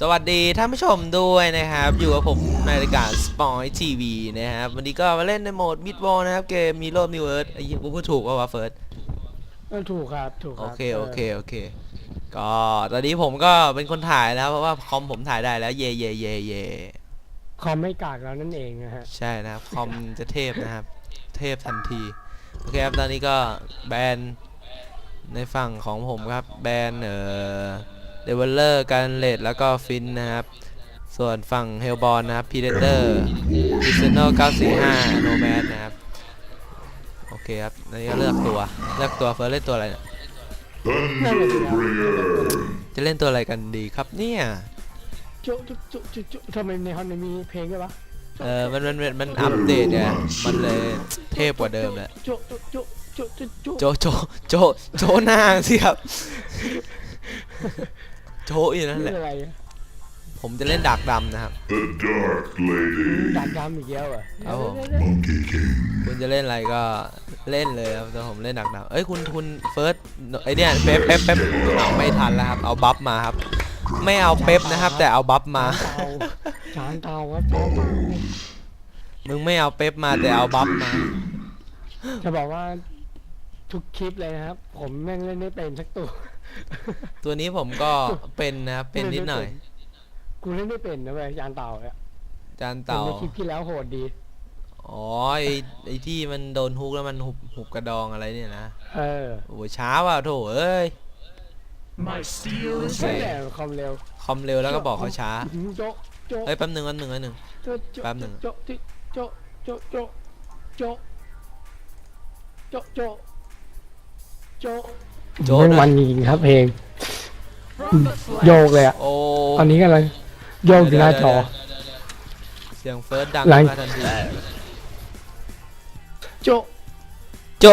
สวัสดีท่านผู้ชมด้วยนะครับ อยู่กับผมในรายการ s p o i t TV นะครับ วันนี้ก็มาเล่นในโหมด Mid War นะครับ เกมมีโลบนิวเอิร์ธไอ้ยี่กูพูดถูกป่าวะเฟิร์สเออถูกครับ ถูกคโอรับเค โอเค โอเค ก็ตอนนี้ผมก็เป็นคนถ่ายแล้ว เพราะว่าคอมผมถ่ายได้แล้ว เย่เย่เย่เย่คอมไม่กากแล้วนั่นเองนะฮะ ใช่นะครับ คอมจะเทพนะครับ เทพทันที โอเคครับ ตอนนี้ก็แบนในฝั่งของผมครับ แบนเอ่อ เดเวลเลอร์การเลดแล้วก็ฟินนะครับ ส่วนฝั่งเฮลบอลนะครับพีเดเตอร์พิซโน945โนแมนนะครับ โอเคครับตอนนี้ก็เลือกตัว เลือกตัวเฟิร์สเล่นตัวอะไรเนี่ยนั่นเลยสิครับจะเล่นตัวอะไรกันดีครับเนี่ยจุจุจุจุจุทำไมในฮอนมีเพลงด้วยวะเออมันมันมันมันอัปเดตเนี่ยมันเลยเทพกว่าเดิมแหละจุจุจุจุจุจุโจโจโจโจหน้าสิครับ โจอยู่นั่นแหนี่ละอะไรอะผมจะเล่นดักดำนะครับ The Dark Lady. ดักดำอีกแล้วเหรอะครับผม Monkey King. คุณจะเล่นอะไรก็เล่นเลยครับแต่ผมเล่นดักดำเอ้ยคุณคุณเฟิร์สไอเนี่ยเป๊ปเป๊ปเป๊ปเอาไม่ทันแล้วครับ เอาบัฟมาครับ ไม่เอาเป๊ปนะครับ แต่เอาบัฟมา เตาจานเตาครับจานเตามึงไม่เอาเป๊ปมาแต่เอาบัฟมา จะบอกว่า ทุกคลิปเลยนะครับ ผมแม่งเล่นไม่เป็นสักตัว ตัวนี้ผมก็เป็นนะครับเป็นนิดหน่อย กูเล่นไม่เป็นนะเว้ยจานเตาเนี่ยจานแต่เต่าในคลิปที่แล้วโหดดี อ๋อไอไอที่มันโดนฮุกแล้วมันหุบหุบกระดองอะไรเนี่ยนะ เออโอ้โหช้าว่ะโถเอ้ย My steel is โอเคใช่แต่คอมเร็วคอมเร็วแล้วก็บอกเขาช้า โจ๊ะโจ๊ะเอ้ยแป๊บหนึ่งแป๊บหนึ่งแป๊บหนึ่ง โจ๊ะโจ๊ะแป๊บหนึ่ง โจ๊ะโจ๊ะโจ๊ะโจ๊ะโจ๊ะโจ๊ะโจ๊ะโจ๊ะ โจ๊ะแม่งด้วยมันจริงๆครับเพลง โยกเลยอะโอ้ตอนนี้กำลังโยกอยู่หน้าจอ เสียงเฟิร์สดังหลัง มาทันทีโจ๊ะโจ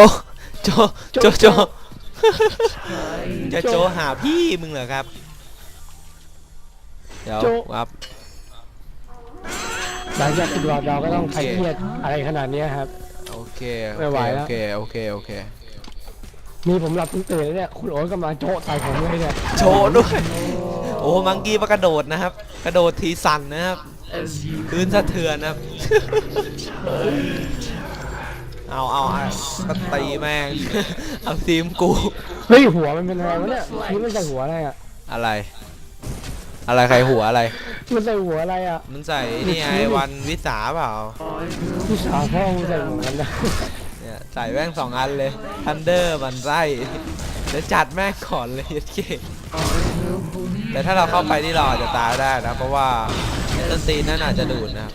โจโจโจ๊ะโจจะโจหาพี่มึงเหรอครับ เดี๋ยวโจ๊ะครับ หลังจากติดรอบเราก็ต้องโอใครเคเครียดอะไรขนาดเนี้ยครับ โอเคไม่โอไหวเคแล้โอวเค โอเค โอเค มีผมหลับตื่นๆเลยเนี่ย คุณโอ๊ตก็มาโจ๊ะใส่ผมเลยเนี่ย โชว์ด้วย โอ้มังกี้มากระโดดนะครับ กระโดดทีสั่นนะครับพื้นสะเทือนนะครับ เอาเอาเอาก็ตีแม่ง เอาทีมกู เฮ้ยหัวมันเป็นอะไรวะเนี่ยนี่มันใส่หัวอะไรอะ อะไร อะไรใครหัวอะไร มันใส่หัวอะไรอะมันใส่นี่ไงวันวิสาเปล่าพี่สาวพ่อมึงใส่เหมือนกันนะเนี่ย ใส่แม่งสองอันเลยทันเดอร์มันไส้เดี๋ยวจัดแม่งก่อนเลยยัดเก่แต่ถ้าเราเข้าไปที่เราอาจจะตายได้นะ เพราะว่าต้นตีนนั่นอาจจะดูดนะครับ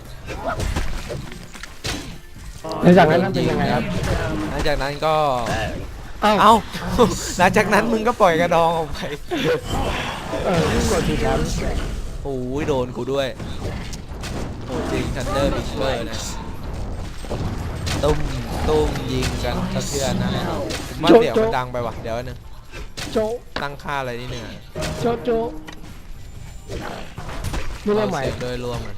แล้วจากนั้นเป็นยังไงครับหลังจากนั้นก็ เอ้าเอ้าหลังจากนั้นมึงก็ปล่อยกระดองออกไปเออพี่กดผิดครับโอ้ยโดนกูด้วยโอ้จริงทันเดอร์บิชเบอร์นะ ตุ้มตุ้มยิงกันสะเทือนนะผมว่าเสียงมันดังไปว่ะเดี๋ยวนึงโจ๊ะตั้งค่าอะไรนิดนึงอะโจ๊ะโจ๊ะนี่เรื่องใหม่เอาเสียงโดยรวมอะ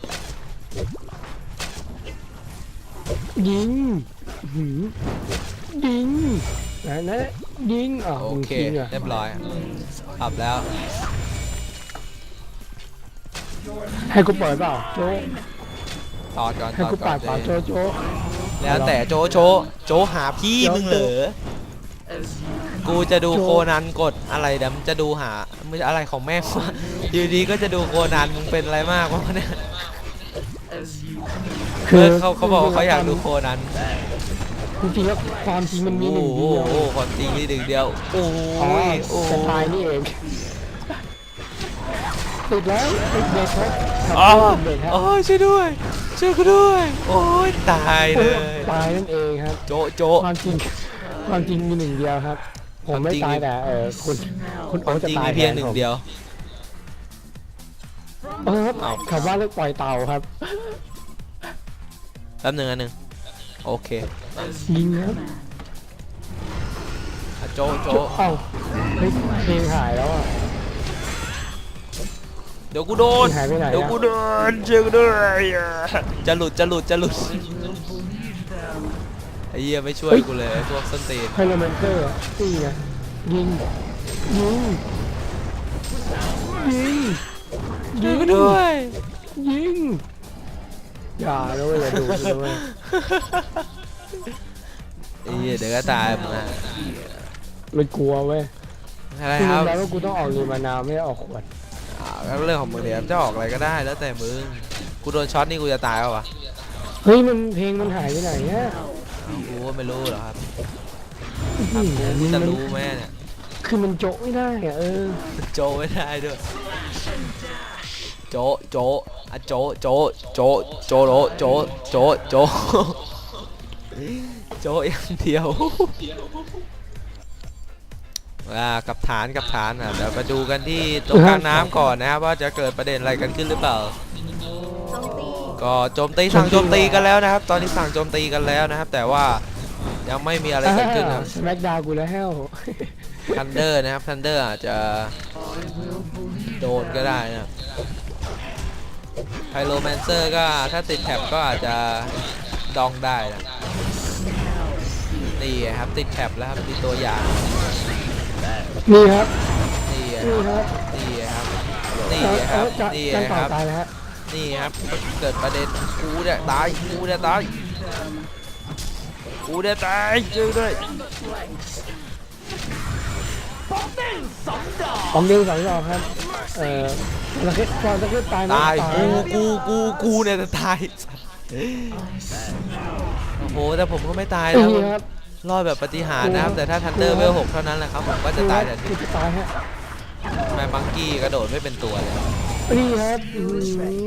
ยิงหืมยิงไหนนะยิงอะโอมึงเคยิงอะเรียบร้อยปรับแล้ว ให้กูเปิดเปล่าโจ๊ะตอดก่อนให้ตอดกูก่ปาอนดเปล่าเจ๊โจ๊ะโจ๊ะ แล้วแต่โจโจโจหาพี่โจ๊ะมึงเหรอกูจะดูโจ๊ะโคนันกดอะไรเดี๋ยวมันจะดูหาไม่อะไรของแม่งวะอยู่ดีก็จะดูโคนันมึงเป็นอะไรมากวะเนี่ยคืเออเขาเขาบอกว่าเขาอยากดูโคนันจริงๆแล้วความจริงมันมีโอ้หนึ่งโหเดียวโอ้โหความจริงนี่หนึ่งเดียวโอ้อ๋อยโอ้สไตล์นี่เองติดแล้วติดเบรกครับอ๋อติดเบรกครับโอ้ยช่วยด้วย ช่วยกูด้วย โอ้ยตายเลย ตายนั่นเองครับ โจโจความจริง ความจริงมีหนึ่งเดียวครับ ผมไม่ความจริงตายแต่เออคุณคุณคโอ๊วามตจะจริงตายมีเพียงแทหนึ่งผมเดียวเออครับคำว่าเลิกปล่อยเต่าครับแป๊บหนึ่งอันหนึ่งโอเคยิงครับอะโจโจโจ๊ะเอ้าเฮ้ยเพลงหายแล้วอะ เดี๋ยวกูโดน หายไปไหนอะ เดี๋ยวกูโดนเจอกูด้วยอะจะหลุดจะหลุดจะหลุดไอ้เหี้ยไม่ช่วยกูเลยไอ้พวกส้นตีนไฮโลเมนเตอร์นี่ไงยิงยิงยิงช่วยกูด้วยยิงอย่าเลยอย่าดูเลยไอ้เหี้ยเดี๋ยวก็ตายมึงอะไม่กลัวเว้ยอะไรกูครู้รับแล้วว่ากูต้องออกรีมานาวไม่ได้ออกขวดอ่า ก็เรื่องของมึงเดี๋ยวจะออกอะไรก็ได้แล้วแต่มึงกูโดนช็อตนี่กูจะตายเปล่าวะเฮ้ยมันเพลงมันหายไปไหนเนี่ยกูก็ไม่รู้หรอกครับอื้อถามหืกูอกูจะมันรู้ไหมเนี่ยคือมันโจะไม่ได้อะเออโจไม่ได้ด้วยโจโจอะโจโจโจโจโรโจโจโจโจอย่างเดียว อ่ากับฐานกับฐานอะเดี๋ยวไปดูกันที่ตรงกลางน้ำก่อนนะครับว่าจะเกิดประเด็นอะไรกันขึ้นหรือเปล่า ก็โจมตีสั่งโจมตีกันแล้วนะครับ ตอนนี้สั่งโจมตีกันแล้วนะครับ แต่ว่ายังไม่มีอะไรเกิดขึ้นครับสแม็กดาวกูแล้วทันเดอร์นะครับทันเดอร์อาจจะโดนก็ได้นะครับไพโรแมนเซอร์ก็ถ้าติดแท็บก็อาจจะดองได้นะนี่ครับติดแท็บแล้วครับมีตัวอย่าง นี่ครับนี่คนี่รับครับ นี่ครับนี่เออครับจะนี่จันคต่อรับตายแล้วฮะนี่ครับ เกิดประเด็นกูเนี่ยตายกูเนี่ยตายกูเนี่ยตายช่วยด้วยของเด้งสองดอกครับ เอ่อตะเข็บตอนตะเข็บตายไหมตายตายกูกูกูกูเนี่ยจะตาย โอ้โหแต่ผมก็ไม่ตายนะนี่ครับ รอดแบบปฏิหารย์นะครับ แต่ถ้าทันเดอร์เวลหกเท่านั้นแหละครับ ผมก็จะตายแต่คือจะตายฮะแม่บังกี้กระโดดไม่เป็นตัวเลย นี่ครับอื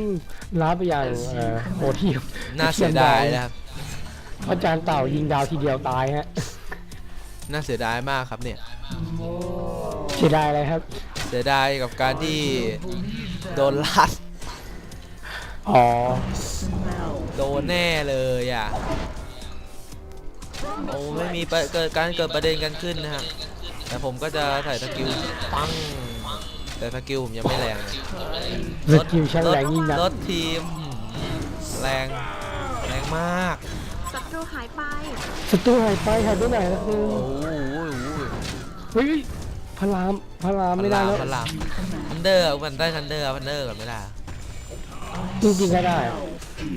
มล้าไปอย่างเอ่อโหดเทียมน่าเสียดายนะครับเพราะจานเต่ายิงดาวทีเดียวตายฮะน่าเสียดายมากครับเนี่ย เสียดายอะไรครับ เสียดายกับการที่โดนลัด อ๋อ โดนแน่เลยอะ โอ้ไม่มีประเกิดการเกิดประเด็นกันขึ้นนะครับแต่ผมก็จะใส่สกิลปังแต่สกิลผมยังไม่แรงนะรถกิวช่างแรงยิ่งนักรถทีมแรงแรงมากศัตรูหายไปศัตรูหายไปหายไปไหนแล้วคือโอ้โหเฮ้ยพลามพลามไม่ได้แล้วพลามทันเดอร์มันได้ทันเดอร์ทันเดอร์กันไม่ได้จริงๆก็ได้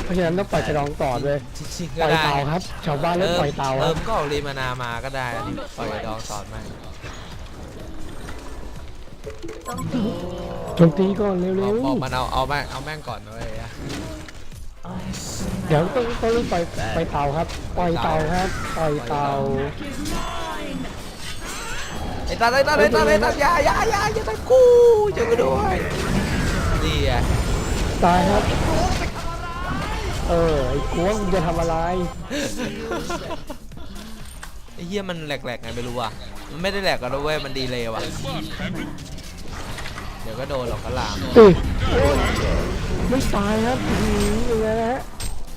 เพราะฉะนั้นต้องปล่อยกระดองต่อด้วยจริงๆปก็ล่อยได้เตาครับ ชาวบ้านเล่นปล่อยเตาคเอรัอบก็เอารีมานามาก็ได้อันนี้ปล่อยดองสอนมาโจมตีก่อนเร็บอกวบอกมันเอาเอาแม่งเอาแม่งก่อนเลยอะๆเดี๋ยวต้องต้องรีบปล่อยปล่อยเตาครับ ปล่อยเตาครับปล่อยเตาไอ้ตาไอ้ตาไอ้ตาไอ้ตาอย่าอย่าอย่าอย่าตากูช่วยกูด้วยนี่ไงตายครับ เออไอ้กวงมึงจะทำอะไร ไอ้เหี้ยมันแหลกๆไงไม่รู้อะ มันไม่ได้แหลกกันด้วยมันดีเลยว่ะ เดี๋ยวก็โดนหรอกก็ลามเอ้ยไม่ตายครับอื้อหือยังไงนะฮะ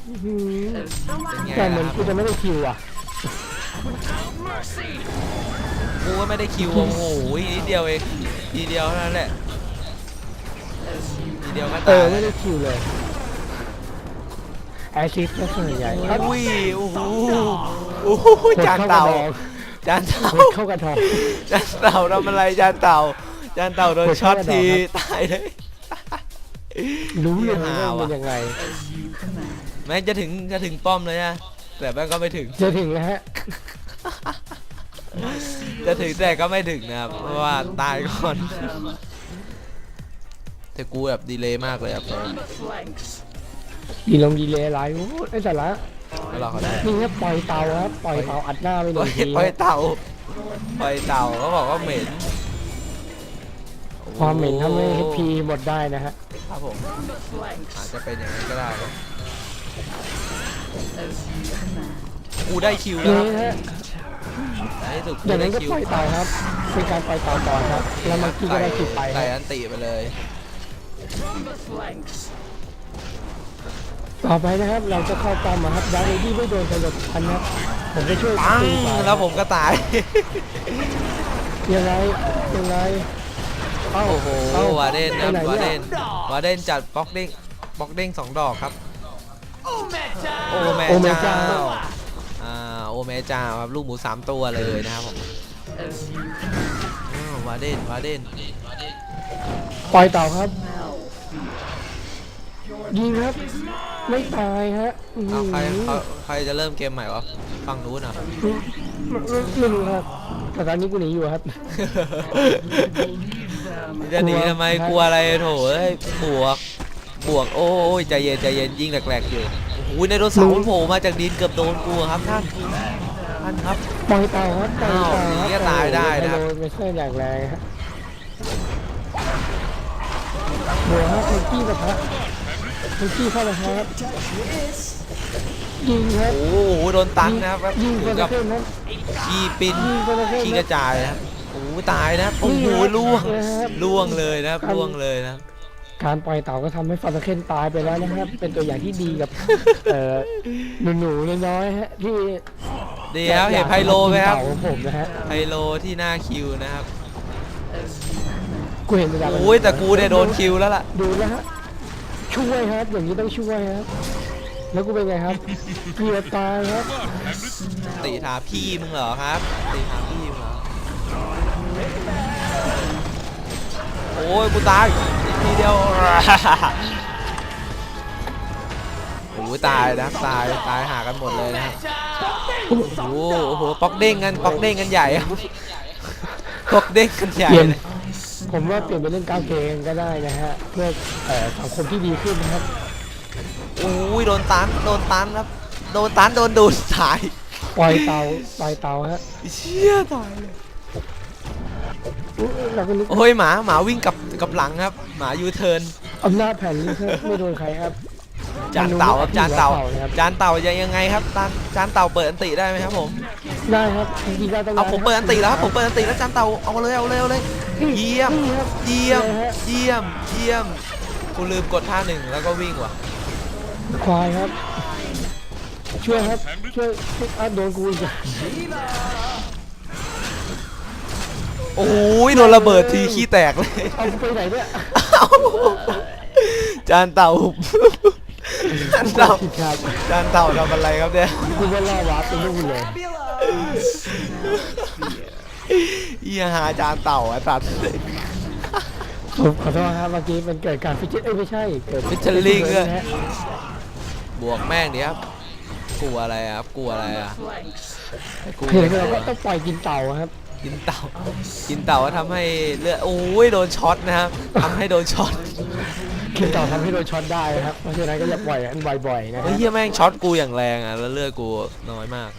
อื้อหือเป็นไงแต่เหมือนล่ะคกูรับจะไม่ได้คิวอะกูก็ไม่ได้คิวโอ้โหนิดเดียวเองทีเดียวเท่านั้นแหละทีเดียวก็เอตายอแล้ไม่วได้คิวเลยแอซิสก็ส่วนใหญ่ครับอุ้ยโอ้โหโอ้โหหดจานเข้ากระเต่าดองจานเต่าหดเข้ากระทองจานเต่าทำอะไรจานเต่าจานเต่าโดนหดช็อเข้าตกระดองทีครับตายเลยรู้เลยหาว่าว่ะมันยังไงแม้จะถึงจะถึงป้อมเลยนะแต่แม่งก็ไม่ถึง จะถึงแล้วฮะจะถึงแต่ก็ไม่ถึงนะครับเพราะว่าตายก่อนแต่กูแบบดีเลยมากเลยครับ ดีลงดีเลยอะไรโอ้ไอ้สาระแล้วเราเขาได้นี่ครับปล่อยเตาครับปล่อยเตาอัดหน้าไปหปล่นึ่อยงทีปล่อยเต่าปล่อยเต่าเขาบอกว่าเหม็นความเหม็นทำให้ HP หมดได้นะฮะครับผมอาจจะเป็นอย่างนั้นก็ได้ครับกูได้คิวแล้วนี่ครับฮะในที่สุดกูอย่างได้นั้นก็คิวปล่อยเตาครับเป็นการปล่อยเตาก่อนครับแล้วมันกินก็ได้คิวไปคไต่รับอันติไปเลย ต่อไปนะครับเราจะเข้าป้อมนะครับดาร์เรดี้ไม่โดนสลบพันครับผมจะช่วยปังตีก่อนแล้วผมก็ตาย ยังไงยังไงเอ้าโอ้โหเอ้วาเดนนะไปไหวาเดยนวาเดนจัดบล็อกเด้งบล็อกเด้งสองดอกครับ โอแม่โอแม่เจ้าเจ้า อ่าโอแม่เจ้าครับลูกหมูสามตัวเลยนะครับผมอ้าววาเดนวาเดนปล่อยเต่าครับ ยิงครับ ไม่ตายฮะอื้อหืเอาอใครเขาใครจะเริ่มเกมใหม่วะฝั่งนู้นเหรอไม่ไม่ไม่รู้ครับแต่ตอนนี้กูหนีอยู่ครับ จะหนีทำไมกลัวอะไรโถเอ้ยบวก บวก โอ้ยใจเย็นใจเย็นยิงแหลกๆอยู่โอ้ยในรถเสาร์โผล่มาจากดินเกือบโดนกูครับท่านท่านครับ ปล่อยเต่าครับปล่อยเต่าอ้าวอย่างนี้ก็ครับตายได้นะครับโดไม่ใช่อย่างแรงฮะหัวฮะเมื่อกี้แบบฮะ เมื่อกี้เข้าไปครับยิงครับโอ้โหโดนตันนะครับยิงถึคนงละกับครึ่งครับขี้ปิ้นยิงคนละครึ่งขี้คกรัระบจายนะครับโอ้โหตายนะครับโอ้โหนี่ครับล่วงนะครับล่วงเลยนะครับล่วงเลยนะครับการปล่อยเต่าก็ทำให้ฟาตาเคนตายไปแล้วนะครับ เป็นตัวอย่างที่ดีกับเอ่อหนูๆน้อยๆฮะที่ดีครับเห็นไพโลไหมครับเต่าของผมนะฮะไพโลที่หน้าคิวนะครับกูเห็นตัวอย่างโอ้ยแต่กูเนี่ยโดนคิวแล้วล่ะดูนะฮะ ช่วยครับ อย่างนี้ต้องช่วยครับ แล้วกูเป็นไงครับ เกือบตายครับติถามพี่มึงเหรอครับติถามพี่มึงเหรอ โอ้ยกูตายทีเดียว โอ้ยตายนะครับตายตายหากันหมดเลยนะครับโอ้โหโอ้โหป๊อกเด้งกันป๊อกเด้งกันใหญ่ครับป๊อกเด้งกันใหญ่เปลี่ยนเลย ผมว่าเปลี่ยนไปเล่นกาวเกมก็ได้นะฮะ เพื่อเอ่อสังคมที่ดีขึ้นนะครับโอ้ยโดนตันโดนตันครับ โดนตันโดนดูดตายปล่อยเตาปล่อยเตาฮะเชี่ยตายเลยอุ๊ยเราก็นึกโอ้ยหมาหมาวิ่งกลับกลับหลังครับ หมายูเทิร์นอำนาจแผ่นนี้ครับไม่โดนใครครับจานเต่าครับจานเต่าครับจานเต่ายังยังไงครับจานจานเต่าเปิดอันติได้ไหมครับผมได้ครับจริงๆก็ต้องเอาผมเปิดอันติแล้วครับผมเปิดอันติแล้วจานเต่าเอาเลยเอาเลยเอาเลย เยี่ยมนี่ครับเยี่ยมนี่ฮะเยี่ยมเยี่ยมกูลืมกดท่าหนึ่งแล้วก็วิ่งว่ะควายครับ ช่วยครับช่วยช่วยอะโดนกูอีกอะโอ้ยโดนระเบิดทีขี้แตกเลยเอาไปไหนเนี่ยเอาจานเต่าจานเต่าผิดครับจานเต่าทำอะไรครับเนี่ยกูก็ล่าวาร์ปไปนู่นเลย เอียหาจานเต่าไอ้สัตว์ผมขอโทษครับเมื่อกี้มันเกิดการฟิชเชอร์เอ้ยไม่ใช่เกิด featuring ด้วยนะฮะบวกแม่งดิครับกลัวอะไรอะครับกลัวอะไรอะให้กูเห็นเราก็ต้องปล่อยกินเต่าครับ กินเต่า กินเต่าก็ทำให้เลือดโอ้ยโดนช็อตนะครับทำให้โดนช็อตกินเต่าทำให้โดนช็อตได้นะครับ เพราะฉะนั้นก็อย่าปล่อยกันบ่อยๆนะเฮ้ยฮะเฮียแม่งช็อตกูอย่างแรงอะแล้วเลือดกูน้อยมาก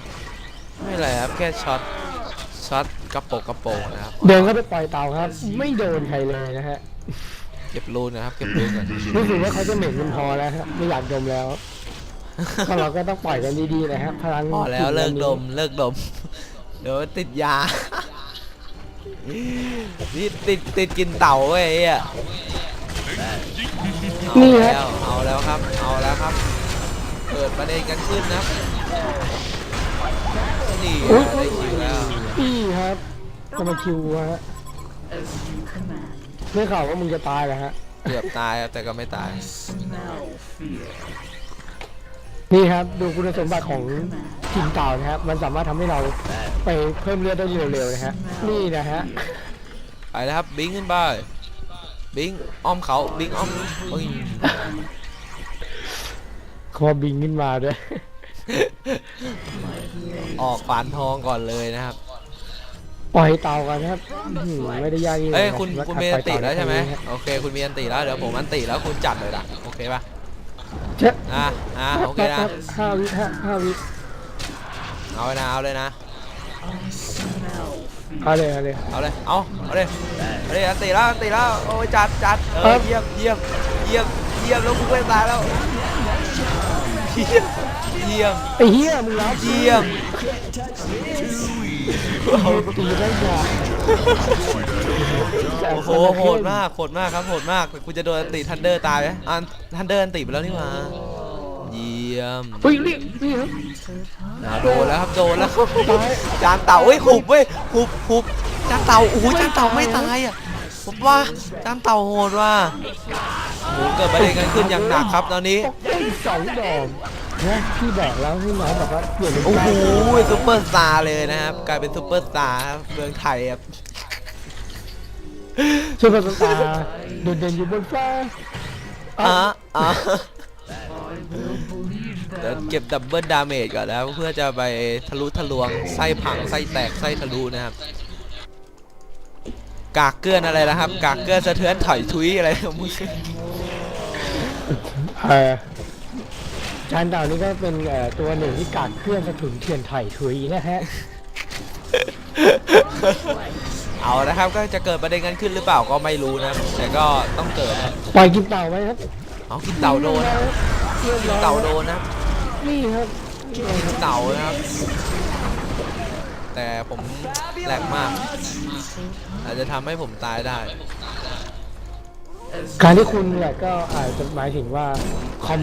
ไม่เป็นไรครับแค่ช็อตช็อต กระโปกกระโปงนะครับเดินเข้าไปปล่อยเต่าครับ ไม่โดนใครเลยนะฮะเก็บรูนนะครับเก็บรูนก่อนรู้สึกว่าเขาจะเหม็นกันพอแล้วครับไม่อยากดมแล้วถ้าเราก็ต้องปล่อยกันดีๆนะครับพลังพอแล้วเลิกดมเลิกดมเดี๋ยวติดยานี่ติดติดกินเต่าเว้ยไอ้เหี้ยเอาแล้วเอาแล้วครับ เอาแล้วครับ เปิดประเด็นกันขึ้นนะครับนี่อุ๊ยได้คิวแล้วนี่ครับ ก็มาคิวฮะได้ข่าวว่ามึงจะตายแล้วฮะ เกือบตายครับแต่ก็ไม่ตาย นี่ครับ ดูคุณสมบัติของกินเต่านะครับ มันสามารถทำให้เราไปเพิ่มเลือดได้เร็วๆนะฮะ นี่นะฮะ ไปแล้วครับบิงขึ้นไปบิงอ้อมเขาบิงอ้อมโอ้ยคอบิงขึ้นมาด้วย ออกฝานทองก่อนเลยนะครับ ปล่อยเต่ากันนะครับอื้อหือไม่ได้ยากยิ่งเอ้ยนะคุณสำหรับคุณการมีปอัล่อนยติเต่าแล้วใช่ไหมในครั้งนี้ฮะโอเค คุณมีอันติแล้วเดี๋ยวผมอันติแล้วคุณจัดเลยล่ะโอเคป่ะเช็ดอะอะโอเคนะแป๊บๆห้าวิห้าห้าวิเอาเลยนะเอาเลยนะเอาเลยเอาเลย เอาเลยเอาเอาเลยเอาเลยอันติแล้วอันติแล้วโอ้ยจัดจัดเอครัอบ เยี่ยมเยี่ยมเยี่ยมเยี่ยมแล้วกูไม่ตายแล้วเยี่ยมเยี่ยมไอ้เหี้ยมึงรับเยี่ยม เอาตีได้ยาโอ้โหโหดมากโหดมากครับโหดมากแต่กูจะโดนอันติทันเดอร์ตายไหมอันทันเดอร์อันติไปแล้วนี่หว่าเยี่ยมเฮ้ยเรียกนี่ครับอ่าโดนแล้วครับโดนแล้วจานเต่าเฮ้ยหุบเว้ยหุบหุบจานเต่าโอ้โหจานเต่าไม่ตายอะผมว่าจานเต่าโหดว่ะโอ้โหเกิดประเด็นกันขึ้นอย่างหนักครับตอนนี้ ตกได้สองดอก นะพี่บอกแล้วให้น้องแบบว่าเปลี่ยนเป็นโอ้โหได้ซุปเปอร์สตาร์เลยนะครับ กลายเป็นซุปเปอร์สตาร์ครับเมืองไทยครับช่วยเป็นตาโดดเด่นอยู่บนฟ้าอะอะเดี๋ยวเก็บดับเบิลดาเมจก่อนนะครับเพื่อจะไปทะลุทะลวงไส้พังไส้แตกไส้ทะลุนะครับ กากเกื้อนอะไรนะครับ กากเกื้อนสะเทือนถอยทุยอะไรของมึงเอ่อ จานดาวนี่ก็เป็นเอ่อตัวหนึ่งที่การเคลื่อนสะถุนเทียนไถ่ถุยนะฮะ เอานะครับก็จะเกิดประเด็นกันขึ้นหรือเปล่าก็ไม่รู้นะแต่ก็ต้องเกิดนะปล่อยกินเต่าไว้ครับเอากินเต่าโดนนะเรียบกินร้อยเต่าโดนนะนี่ครับนี่คกิรับนเต่านะครับ แต่ผมแหลกมาก อาจจะทำให้ผมตายได้ การที่คุณเนี่ยก็อาจจะหมายถึงว่าคอม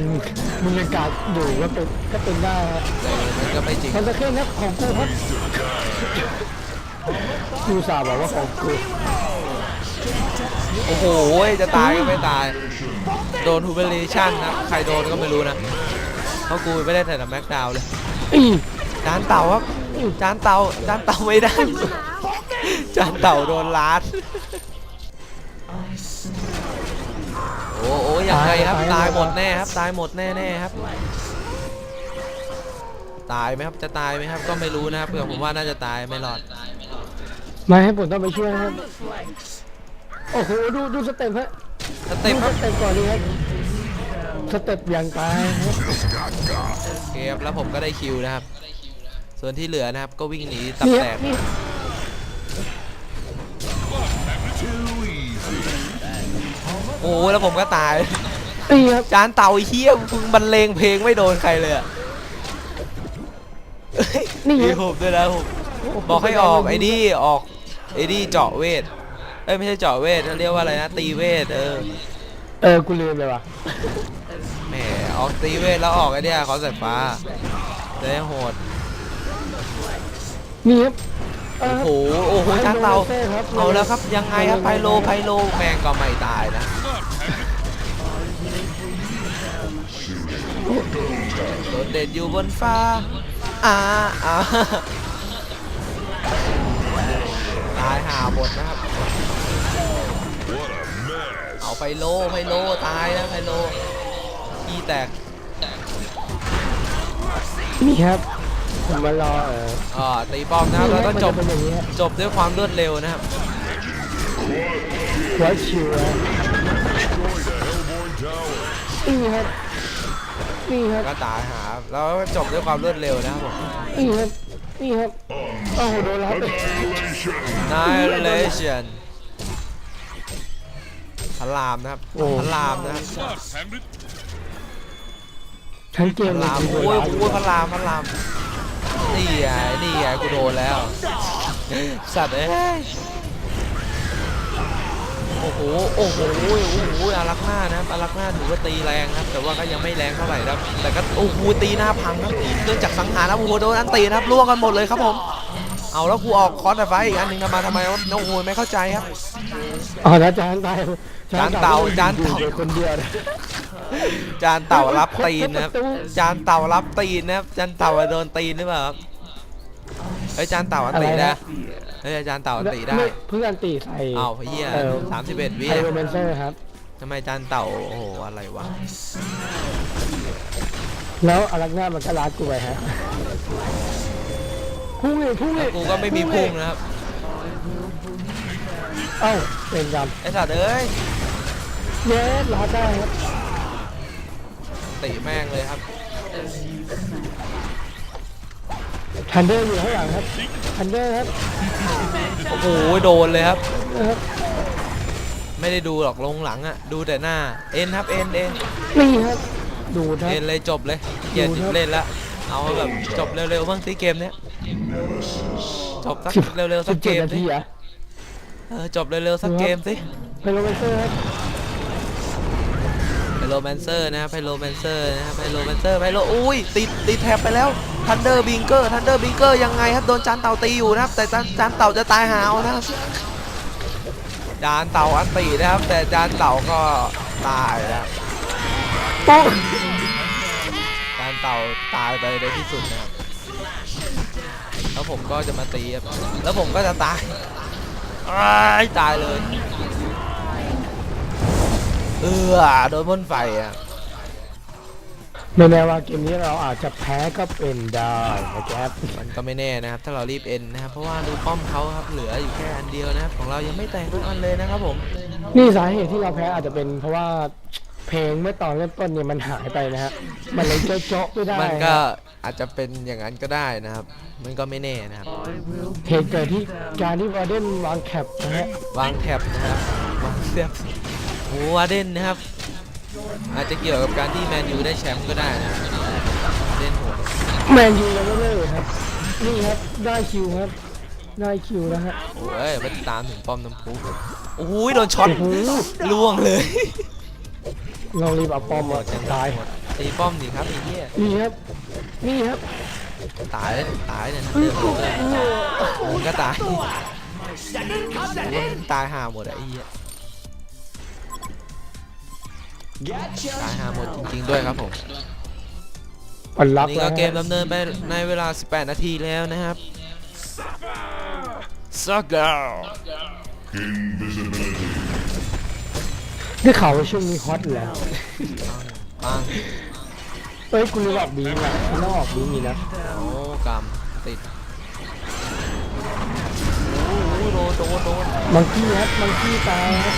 มึงยังการอยู่ก็เป็นก็เป็นได้ครับแต่มันก็ไม่จริง มันจะเคลื่อนครับของกูครับกูสาห์บอกว่าของกูโอ้โห จะตายก็ไม่ตาย โดนฮูเบเลชั่นนะ ใครโดนก็ไม่รู้นะ เพราะกูไม่ได้แต่แม็กดาวน์เลยอีจานเต่าครับ จานเต่า จานเต่าไม่ได้ จานเต่าโดนลาด อ้โหยังไงครับตายหมดแน่ครับ ตายหมดแน่แน่ๆครับ ตายไหมครับจะตายไหมครับ ก็ไม่รู้นะครับเผื่อผมว่าน่าจะตายไม่รอดมาให้ผมต้องไปช่วยนะครับโอ้โหดูดูสเต็ปฮะสเต็ปดูครับสเต็ปก่อนดีครับสเต็ปอย่างตายครับโอเคครับแล้วผมก็ได้คิวนะครับ ส่วนที่เหลือนะครับก็วิ่งหนีตับนี่แตฮะก อ้โหแล้วผมก็ตายนี่ครับจานเต่าไอ้เฮียมึงบรรเลงเพลงไม่โดนใครเลยอะเอ้ยนี่มีครับผมด้วยนะผมบอกให้ออกไอ้นี่ออกไอ้นี่เจาะเวทเอ้ยไม่ใช่เจาะเวทเขาเรียกว่าอะไรนะตีเวทเออเออกูลืมเลยว่ะแหมออกตีเวทแล้วออกไอ้เนี่ยขอสายฟ้าจะได้โหดนี่ครับเอ โอ้โหโอ้โหจานเตาเอร์ครับเอาแล้วครับยังไงครับไพโลไพโลแมงก็ไม่ตายนะโดดเด่นอยู่บนฟ้าอ่าอ่าตายหาหมดนะครับเอาไพโลไพโลตายนะไพโลขี้แตกนี่ครับ ผมมารอเอออ่าตีป้อมนะครับแล้วก็จบมันจะเป็นอย่างนี้ฮะจบด้วยความรวดเร็วนะครับไว้ชิวนะนี่ครับนี่ครับก็ตายหาแล้วก็จบด้วยความรวดเร็วนะครับผม นี่ครับนี่ครับโอ้โหโดนรับไป Annihilation พระรามนะครับโอ้พระรามนะครับทั้งเกพมระรามเลยโอ้ยโอ้ยพระรามพระราม นี่ไงนี่ไงกูโดนแล้ว สัตว์เอ้ยโอ้โห โอ้โห โอ้โหอารักหน้านะครับอารักหน้าถือว่าตีแรงนะครับ แต่ว่าก็ยังไม่แรงเท่าไหร่นะครับ แต่ก็โอ้โหตีหน้าพังครับเครื่องจักรสังหารนะครับโอ้โหโดนอันตีนะครับล่วงกันหมดเลยครับผม เอาแล้วกูออกคอร์สไฟฟ้าอีกอันหนึ่งทำไมาทำไมวะโอ้โหไม่เข้าใจครับอ๋อแล้วจานตายจานเต่าจานเต่าอยู่คนเดียวนะ จานเต่ารับตีนนะครับ จานเต่ารับตีนนะครับ จานเต่าโดนตีนหรือเปล่าครับเฮ้ยจานเต่าอันตีได้เฮ้ยจานเต่าอันตีได้ม่เพิ่งอันตีใส่อ้าวเฮียเออสามสิบเอ็ดวิไฮโรแมนเซอร์ครับทำไมจานเต่าโอ้โหอะไรวะ แล้วอารักหน้ามันก็รัดกูไปฮะพุ่งเลยพุ่งเลยกูก็ไม่มีพุ่งนะครับ เอ้าเป็นกันไอ้สัตว์เอ้ยเย้รัดได้ครับ ตีแม่งเลยครับทันเดอร์อยู่ข้างหลังครับทันเดอร์ครับโอ้โหโดนเลยครับนะครับ ไม่ได้ดูหรอกลงหลังอะดูแต่หน้าเอ็นครับเอ็นเอ็นนี่ครับดูนะเอ็นเลยจบเลยเกลียดดูครับเล่นละเอาแบบจบเร็วๆบ้างสิเกมเนี้ยจบสักเร็วๆสัสิกบเกเจ็ดมนาสิทีอะเออจบเร็วๆสักเกมสิไฮโรแมนเซอร์ครับไพ โลแมนเซอร์นะครับไพโลแมนเซอร์นะครับไพโลแมนเซอร์ไพโลอุ้ยติดติดแท็บไปแล้วทันเดอร์บิงเกอร์ทันเดอร์บิงเกอร์ยังไงครับโดนจานเต่าตีอยู่นะครับ แต่จานจานเต่าจะตายหาวนะครับจานเต่าอันตีนะครับ แต่จานเต่าก็ตายแล้วโป๊ะจานเต่าตายไปในที่สุดนะครับแล้วผมก็จะมาตีครับแล้วผมก็จะตายตายเลย เออโดนพ่นไฟอะไม่แน่ว่าเกมนี้เราอาจจะแพ้ก็เป็นได้นะครับมันก็ไม่แน่นะครับ ถ้าเรารีบเอ็นนะครับ เพราะว่าดูป้อมเขาครับเหลืออยู่แค่อันเดียวนะครับ ของเรายังไม่แตกทุกอันเลยนะครับผม นี่สาเหตุที่เราแพ้อาจจะเป็นเพราะว่าเพลงเมื่อตอนเริ่มต้นเนี่ยมันหายไปนะฮะ มันเลยโจ๊ะๆไม่ได้มันก็ฮะอาจจะเป็นอย่างนั้นก็ได้นะครับ มันก็ไม่แน่นะครับ เหตุเกิดที่การที่วาเดนวางแคปนะฮะ วางแท็บนะครับวางแท็บ โอ้วาเดนนะครับ อาจจะเกี่ยวกับการที่แมนยูได้แชมป์ก็ได้นะเล่นโหดแมนยูยังไม่เลิกครับ นี่ครับได้คิวครับ ได้คิวแล้วฮะโอ้ยไปตามถึงป้อมน้ำพุโอ้โหโดนช็อตโอ้โหล่วงเลยเรารีบเอาปอมมาตายตีป้อมดิครับไอ้เหี้ยนี่ครับ นี่ครับตายเลยตายเลยนะเดินเลยมึงก็ตายมึงตายห่าหมดอะไอ้เหี้ย ตายห่าหมดจริงๆด้วยครับผมปันลักนี่แล้ก็วเกมดำเนินไปในเวลา 18 นาทีแล้วนะครับซักเกอร์ Invisibility. ได้ข่าวว่าช่วงนี้ฮอตแล้วปังเอ้ยคุณลืมออกบีมอะคุณต้องออกบีมีนะโอ้กำติดโอ้โหโดนโดนโดนมังกี้ครับมังกี้ตายครับ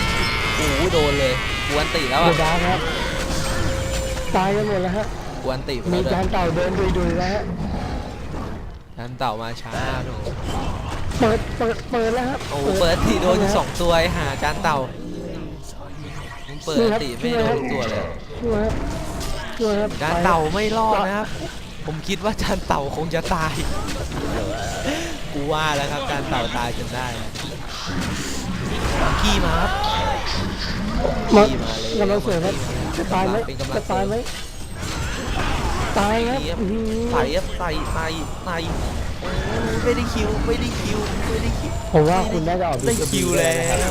โอ้โหโดนเลย กวนติแล้วเดอะดาร์กครับ ตายกันหมดแล้วฮะ กวนติไปมีแล้วจานเต่าเดินดุยๆแล้วฮะทันเต่ามาช้าโดนเปิด เปิด เปิดแล้วครับโอ้โหเปิดติโดนอยู่สองตัวไอ้ห่าจานเต่ามึงเปิดติไม่โดนทุกตัวเลยช่วยครับช่วยครับจานเต่าไม่รอดนะครับ ผมคิดว่าจานเต่าคงจะตาย กูว่าแล้วครับจานเต่าตายจนได้ขี้มาครับ มาขี่มาเลยกำลังเสริมครับจะตายไหมเป็นกำลังจะตายไหมตายครับเสียบอื้อหือใส่ครับใส่ใส่ใส่โอ้ไม่ได้คิวไม่ได้คิวไม่ได้คิวผมว่าคุณน่าจะออกได้คิวแล้ว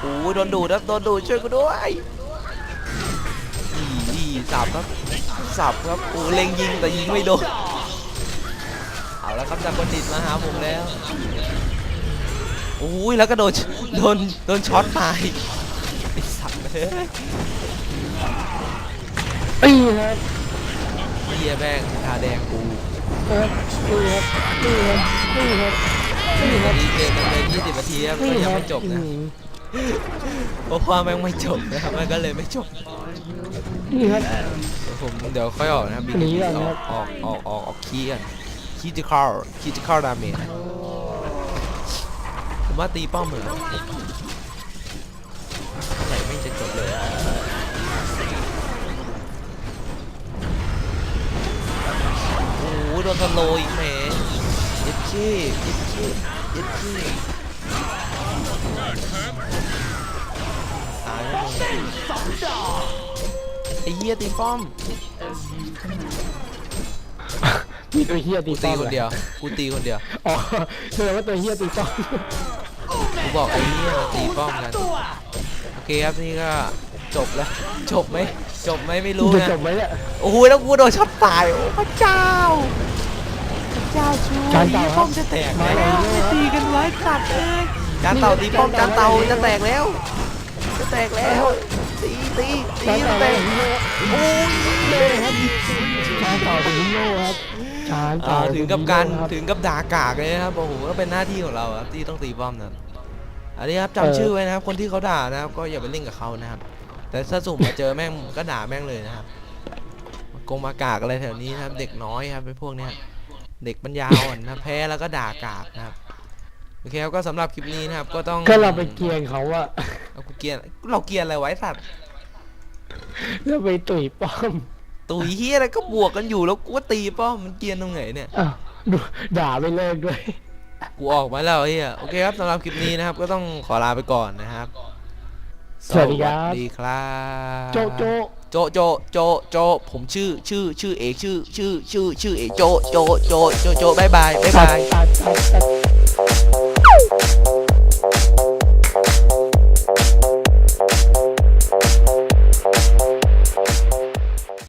โอ้โหโดนดูดครับโดนดูดช่วยกูด้วยอีอีสับครับสับครับโอ้เล็งยิงแต่ยิงไม่โดนเอา แล้วครับจากคนดิดมาหาผมแล้วโอ้ยแล้วก็โดนโดนโดนช็อตตายไอ้สัตว์เลยตีครับเฮียแม่งตาแดงกูครับตีครับตีครับตีครับตีครับนี่เกมมันเลย20นาทีครับตีก็ยังไม่จบนะเพราะว่าแม่งไม่จบนะครับมันก็เลยไม่จบนี่ครับผมเดี๋ยวค่อยออกนะครับหนีก่อนออกออกออกออกออกคีย์กัน คีย์จะเข้าคีย์จะเข้าดาเมจผมว่าตีป้อมเหมือนไหนไม่จะจบเลยโอ้โหโดนทะโลอีกแหมเย็ดเช่เย็ดเช่เย็ดเช่ตายแล้วไอ้เหี้ยตีป้อม มีตัวเฮียตีกูป้ตีอมคนเดียว กูตีคนเดียว อ๋อแสดงว่าตัวเฮียตีป้อมกูบอกไอ้เนี่ยมาตีป้อมกัน โอเคครับนี่ก็จบแล้ว จบไหม จบไหมไม่รู้จะนะ จบไหมเนี่ยโอ้โหแล้วกูโดนช็อตตาย โอ้พระเจ้า พระเจ้าช่วยจานเต่าครับป้อมจะแตกมาแล้วเลยตีกันไว้สัตว์เอ้ยจานเต่าตีป้อมจานเต่าจะแตกแล้ว จะแตกแล้ว ตีตีตีจานจะเต่าแตเป็นกฮีโร่โอ้ย เลยครับ จานเต่าเป็นฮีโร่ครับจานอ่าเต่าถึงกับการเป็นฮีโถึงกับด่ากากเลยนะครับโอ้โหก็เป็นหน้าที่ของเราอะที่ต้องตีป้อมนะครับอันนี้ครับจำชื่อไว้นะครับ คนที่เขาด่านะครับ ก็อย่าไปเล่นกับเขานะครับ แต่ถ้าสุ่มมาเจอแม่งก็ด่าแม่งเลยนะครับมากงมากากอะไรแถวนี้นะครับ เด็กน้อยครับเป็นพวกเนี้ยเด็กปัญญาอ่อนนะแพ้แล้วก็ด่ากากนะครับโอเคครับก็สำหรับคลิปนี้นะครับ ก็ต้องก็เราไปเกลียนเขาอะเอากูเกลียนเราเกลียนอะไรไว้สัตว์ เราไปตุ๋ยป้อม ตุยเฮียอะไรก็บวกกันอยู่แล้วกูก็ตีป้อมมันเกลียนตรงไหนเนี่ย อ้าวดูด่าไม่เลิกด้วย กูออกมาแล้วเฮียโอเคครับสำหรับคลิปนี้นะครับ ก็ต้องขอลาไปก่อนนะครับสวัสดีครับ สวัสดีครับโจโจ โจโจโจโจผมชื่อชื่อชื่อเอกชื่อชื่อชื่อชื่อเอกโจโจโจโจโจบายบายบายตัดบายตัดตัดตัด